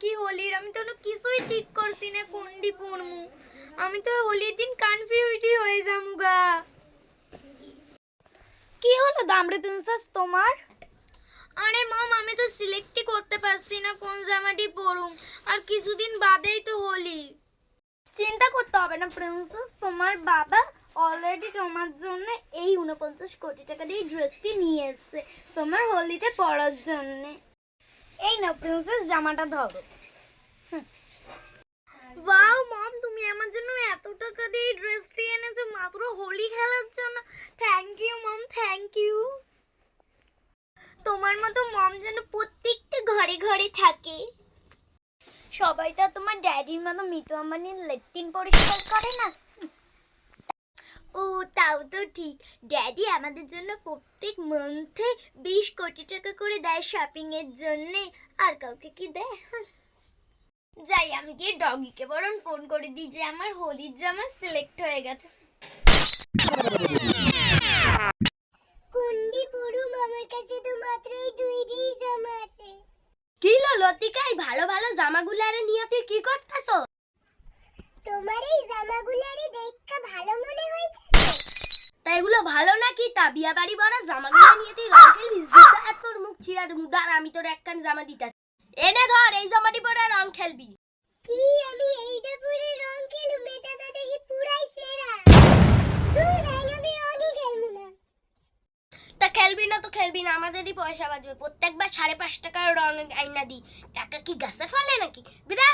বাকি হোলির? আমি তো কিছুই ঠিক করছি না কোন কোনটি পরমু আমি তো হোলির দিন কনফিউজই হয়ে যামু গা। কি হলো দামড়ে প্রিন্সেস তোমার? আরে মম আমি তো সিলেক্টই করতে পারছি না কোন জামাটি পরুম। আর কিছুদিন বাদেই তো হোলি। চিন্তা করতে হবে না প্রিন্সেস তোমার বাবা অলরেডি তোমার জন্য এই উনপঞ্চাশ কোটি টাকা দিয়ে ড্রেসটি নিয়ে এসেছে তোমার হোলিতে পরার জন্য। এই না প্রিন্সেস জামাটা ধরো। ওয়াও মম তুমি আমার জন্য এত টাকা দিয়ে ড্রেসটি এনেছো, মাত্র হোলি খেলার জন্য। Thank you mom thank you তোমার মতো মম যেন প্রত্যেকটা ঘরে ঘরে থাকে। সবাই তো তোমার ড্যাডির মতো মিতু আম্বানির লেট্রিন পরিষ্কার করে না? ও তাও তো ঠিক। ড্যাডি আমাদের জন্য প্রত্যেক মান্থে বিশ কোটি টাকা করে দেয় শপিং এর জন্য। আর কাউকে কি দেয়? যাই আমি গিয়ে ডগিকে বরং ফোন করে দিই যে আমার হোলির জামা সিলেক্ট হয়ে গেছে। কুন্ডি পড়ুম আমার কাছে তো মাত্র এই দুইটি জামা আছে। কি লো লতিকা এই ভালো ভালো জামাগুলো আরে নিয়ে তুই কি করতেছ? তোমার এই জামাগুলো আরে দেখা ভালো মনে এগুলো ভালো নাকি? তা বিয়া বাড়ি বড় জামাগুলো নিয়ে তুই রং খেলবি? জুতা আর তোর মুখ ছিড়া দেবো দাঁড়া আমি তোর একখান জামা দিতাছি। এনে ধর এই জামাটি পরে রং খেলবি। কি আমি এইটা পরে রং খেলুম এটা তো দেখি পুরাই সেরা। তুই আমি রংই খেলব না। তা খেলবি না তো খেলবি না আমাদেরই পয়সা বাঁচবে। প্রত্যেকবার সাড়ে পাঁচ টাকার রং আইনা দিই। টাকা কি গাছে ফলে নাকি? দিয়ে